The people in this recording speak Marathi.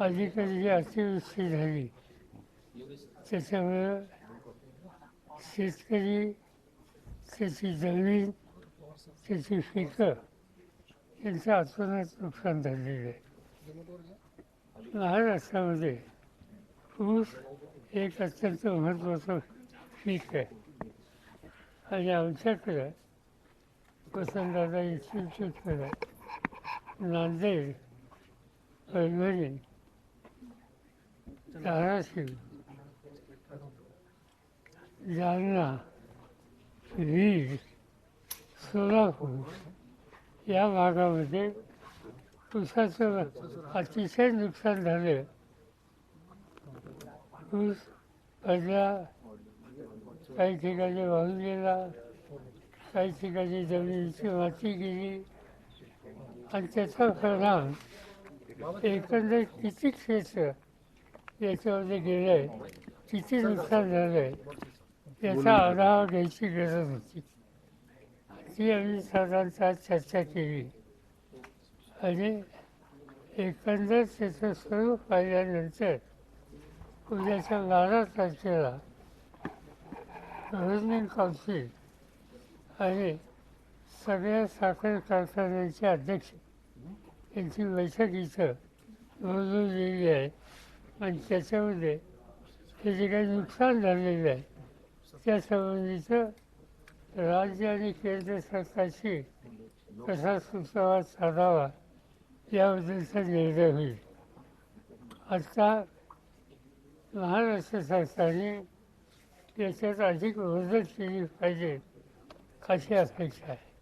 अलीकडे जी अतिवृष्टी झाली त्याच्यामुळं शेतकरी त्याची जमीन त्याची पिकं यांचं अतोनात नुकसान झालेलं आहे. महाराष्ट्रामध्ये ऊस एक अत्यंत महत्त्वाचं पीक आहे. आणि आमच्याकडं वसंतदादा इन्स्टिट्यूटकडं नांदेड परभणी धाराशिव जालना बीड सोलापूर या भागामध्ये ऊसाचं अतिशय नुकसान झालं ऊस पडला काही ठिकाणी वाहून गेला काही ठिकाणी जमिनीची माती गेली आणि त्याचा परिणाम एकंदर किती क्षेत्र याच्यामध्ये गेलं आहे किती नुकसान झालं आहे याचा आढावा घ्यायची गरज होती ती आम्ही साधारणतः चर्चा केली आणि एकंदर त्याचं स्वरूप पाहिल्यानंतर उद्याच्या बारा तारखेला गव्हर्निंग काउन्सिल आणि सगळ्या साखर कारखान्यांचे अध्यक्ष यांची बैठक इथं बोलवलेली आहे आणि त्याच्यामध्ये हे जे काही नुकसान झालेलं आहे. त्यासंबंधीचं राज्य आणि केंद्र सरकारशी कसा सुसंवाद साधावा याबद्दलचा निर्णय होईल. आता महाराष्ट्र सरकारने याच्यात अधिक मदत केली पाहिजे अशी अपेक्षा आहे.